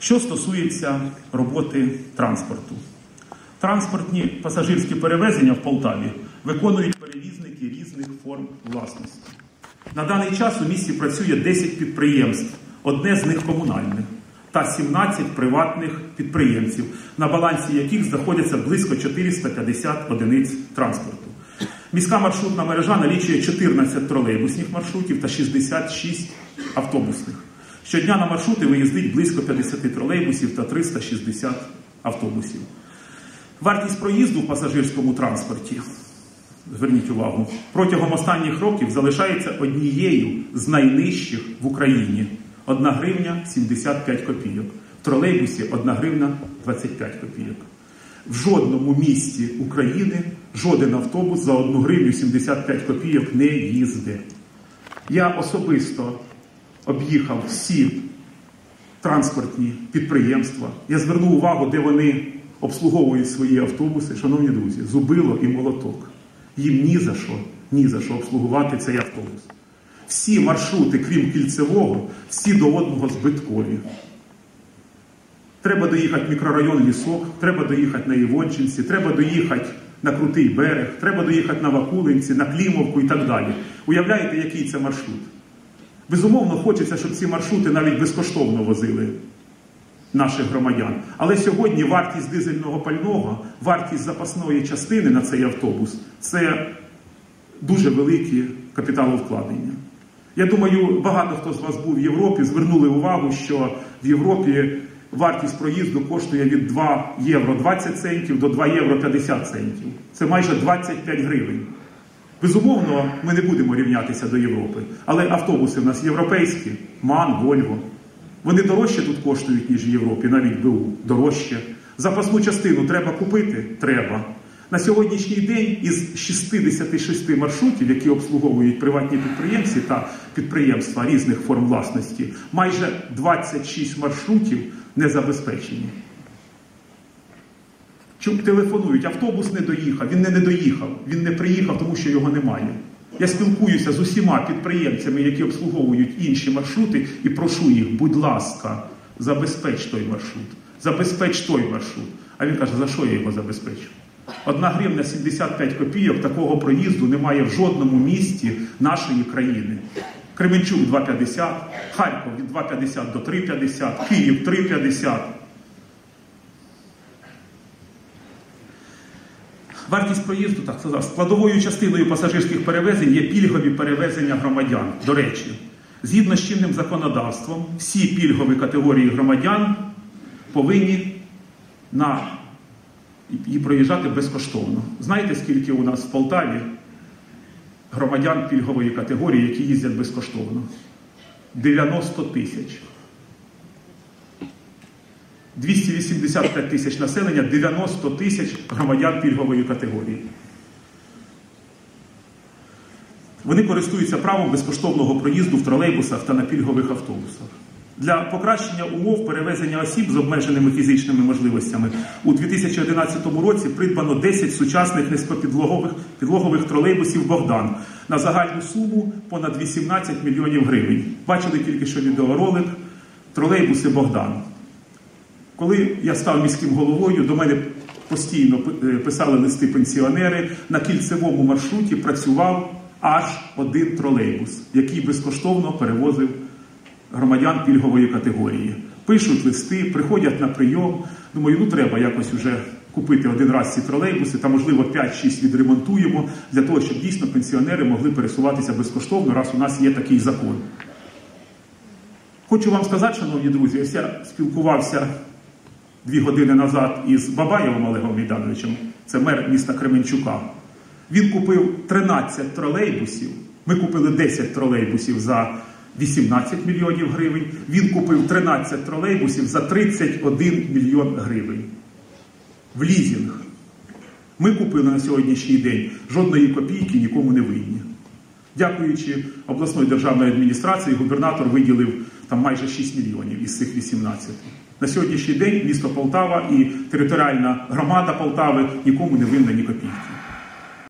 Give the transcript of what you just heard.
Що стосується роботи транспорту, транспортні пасажирські перевезення в Полтаві виконують перевізники різних форм власності. На даний час у місті працює 10 підприємств, одне з них комунальне, та 17 приватних підприємців, на балансі яких знаходяться близько 450 одиниць транспорту. Міська маршрутна мережа налічує 14 тролейбусних маршрутів та 66 автобусних. Щодня на маршрути виїздить близько 50 тролейбусів та 360 автобусів. Вартість проїзду в пасажирському транспорті, зверніть увагу, протягом останніх років залишається однією з найнижчих в Україні 1 гривня 75 копійок. В тролейбусі 1 гривня 25 копійок. В жодному місті України жоден автобус за 1 гривню 75 копійок не їздить. Я особисто об'їхав всі транспортні підприємства. Я звернув увагу, де вони обслуговують свої автобуси. Шановні друзі, зубило і молоток. Їм ні за що, ні за що обслугувати цей автобус. Всі маршрути, крім кільцевого, всі до одного збиткові. Треба доїхати мікрорайон Лісок, треба доїхати на Івончинці, треба доїхати на Крутий берег, треба доїхати на Вакулинці, на Клімовку і так далі. Уявляєте, який це маршрут? Безумовно, хочеться, щоб ці маршрути навіть безкоштовно возили наших громадян. Але сьогодні вартість дизельного пального, вартість запасної частини на цей автобус це дуже великі капіталовкладення. Я думаю, багато хто з вас був в Європі, звернули увагу, що в Європі вартість проїзду коштує від 2 євро 20 центів до 2 євро 50 центів. Це майже 25 гривень. Безумовно, ми не будемо рівнятися до Європи, але автобуси в нас європейські, МАН, Вольво. Вони дорожче тут коштують, ніж в Європі, навіть БУ, дорожче. Запасну частину треба купити? Треба. На сьогоднішній день із 66 маршрутів, які обслуговують приватні підприємці та підприємства різних форм власності, майже 26 маршрутів не забезпечені. Чому телефонують, автобус не доїхав, він не, не доїхав, він не приїхав, тому що його немає. Я спілкуюся з усіма підприємцями, які обслуговують інші маршрути, і прошу їх, будь ласка, забезпеч той маршрут, забезпеч той маршрут. А він каже, за що я його забезпечу? Одна гривня 75 копійок такого проїзду немає в жодному місті нашої країни. Кременчук 2,50, Харків від 2,50 до 3,50, Київ 3,50. Вартість проїзду, так сказав, складовою частиною пасажирських перевезень є пільгові перевезення громадян. До речі, згідно з чинним законодавством, всі пільгові категорії громадян повинні на і проїжджати безкоштовно. Знаєте, скільки у нас в Полтаві громадян пільгової категорії, які їздять безкоштовно? 90 тисяч. 285 тисяч населення, 90 тисяч громадян пільгової категорії. Вони користуються правом безкоштовного проїзду в тролейбусах та на пільгових автобусах. Для покращення умов перевезення осіб з обмеженими фізичними можливостями у 2011 році придбано 10 сучасних низькопідлогових підлогових тролейбусів Богдан на загальну суму понад 18 мільйонів гривень. Бачили тільки що відеоролик тролейбуси Богдан. Коли я став міським головою, до мене постійно писали листи пенсіонери. На кільцевому маршруті працював аж один тролейбус, який безкоштовно перевозив громадян пільгової категорії. Пишуть листи, приходять на прийом. Думаю, ну треба якось вже купити один раз ці тролейбуси та, можливо, 5-6 відремонтуємо для того, щоб дійсно пенсіонери могли пересуватися безкоштовно, раз у нас є такий закон. Хочу вам сказати, шановні друзі, я спілкувався дві години назад із Бабаєвим Олегом Мійдановичем, це мер міста Кременчука. Він купив 13 тролейбусів. Ми купили 10 тролейбусів за 18 мільйонів гривень. Він купив 13 тролейбусів за 31 мільйон гривень. В лізінг. Ми купили на сьогоднішній день жодної копійки нікому не винні. Дякуючи обласної державної адміністрації, губернатор виділив там майже 6 мільйонів із цих 18. На сьогоднішній день місто Полтава і територіальна громада Полтави нікому не винна ні копійки.